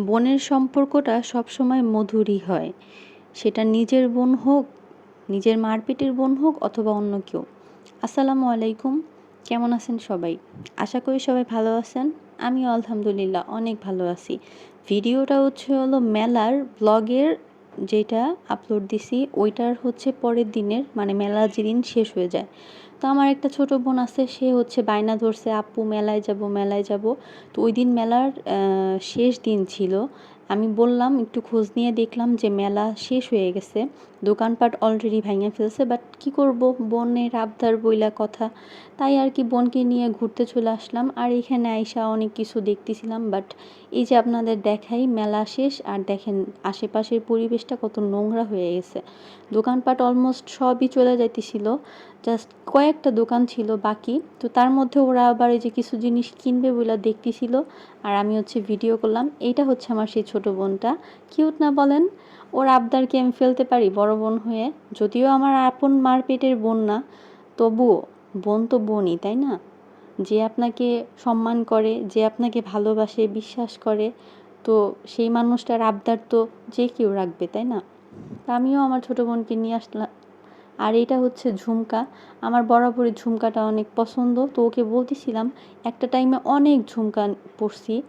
বোনের সম্পর্কটা সবসময় মধুরই হয়। সেটা নিজের বোন হোক, নিজের মারপিটের বোন হোক অথবা অন্য কেউ। আসসালামু আলাইকুম। কেমন আছেন সবাই? আশা করি সবাই ভালো আছেন। আমি আলহামদুলিল্লাহ অনেক ভালো আছি। ভিডিওটা হচ্ছে হলো মেলার ব্লগের যেটা আপলোড দিছি, ওইটার হচ্ছে পরের দিনের মানে মেলা যেদিন শেষ হয়ে যায়। তো আমার একটা ছোট বোন আছে, সে হচ্ছে বায়না ধরছে, আপু, মেলায় যাব মেলায় যাব। তো ওই দিন মেলার শেষ দিন ছিল। আমি বললাম, একটু খোঁজ নিয়ে দেখলাম যে মেলা শেষ হয়ে গেছে। দোকানপাট অলরেডি ভেঙে ফেলছে বাট কি করব? বোনের আবদার বইলা কথা। তাই আর কি বোনকে নিয়ে ঘুরতে চলে আসলাম। আর এখানে আইসা অনেক কিছু দেখতেছিলাম বাট এই যে আপনাদের দেখাই, মেলা শেষ, আর দেখেন আশেপাশের পরিবেশটা কত নোংরা হয়ে গেছে। দোকানপাট অলমোস্ট সবই চলে যাইতেছিল জাস্ট কয়েকটা দোকান ছিল বাকি। তো তার মধ্যে ওরা আবার এই যে কিছু জিনিস কিনবে বলে দেখতেছিল, আর আমি হচ্ছে ভিডিও করলাম। এইটা হচ্ছে আমার সেই ছোট বোনটা। কিউট না বলেন? ওর আবদারকে আমি ফেলতে পারি বড় বোন হয়ে। যদিও আমার আপন মার পেটের বোন না, তবুও বোন তো বোনই, তাই না? যে আপনাকে সম্মান করে, যে আপনাকে ভালোবাসে, বিশ্বাস করে, তো সেই মানুষটার আবদার তো যে কেউ রাখবে, তাই না? আমিও আমার ছোটো বোনকে নিয়ে আসলাম। আর এটা হচ্ছে ঝুমকা। আমার বরাবরই ঝুমকাটা অনেক পছন্দ। তো ওকে বলতেছিলাম, একটা টাইমে অনেক ঝুমকা পরছি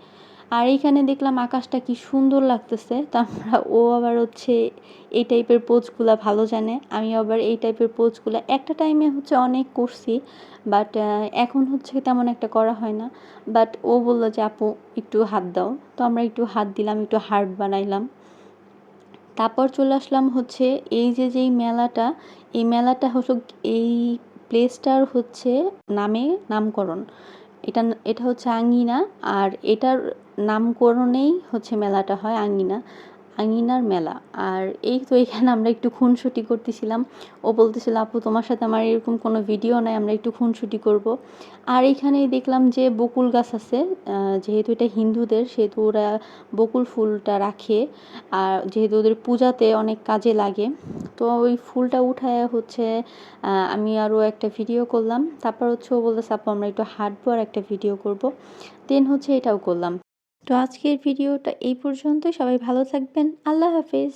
আর এইখানে দেখলাম আকাশটা কি সুন্দর লাগতেছে। তা আমরা, ও আবার হচ্ছে এই টাইপের পোজগুলা ভালো জানে। আমি আবার এই টাইপের পোজগুলো একটা টাইমে হচ্ছে অনেক করছি, বাট এখন হচ্ছে তেমন একটা করা হয় না। বাট ও বলল যে, আপু, একটু হাত দাও। তো আমরা একটু হাত দিলাম, একটু হার্ট বানাইলাম। তারপর চলে আসলাম হচ্ছে এই যে, যেই মেলাটা, এই মেলাটা হলো এই প্লেসটার হচ্ছে নামে নামকরণ। এটা এটা হচ্ছে আঙ্গিনা আর এটার নামকরণেই হচ্ছে মেলাটা হয় আঙ্গিনা আঙিনার মেলা। আর এই তো এখানে আমরা একটু খুনসুটি করতেছিলাম। ও বলতেছিল, আপু, তোমার সাথে আমার এরকম কোনো ভিডিও নাই, আমরা একটু খুনসুটি করব। আর এইখানেই দেখলাম যে বকুল গাছ আছে যেহেতু এটা হিন্দুদের, সেহেতু ওরা বকুল ফুলটা রাখে। আর যেহেতু ওদের পূজাতে অনেক কাজে লাগে তো ওই ফুলটা উঠায় হচ্ছে আমি আরও একটা ভিডিও করলাম। তারপর হচ্ছে ও বলতে আপু, আমরা একটু হাঁটবো আর একটা ভিডিও করব। দেন হচ্ছে এটাও করলাম। তো আজকের ভিডিওটা এই পর্যন্তই। সবাই ভালো থাকবেন। আল্লাহ হাফিজ।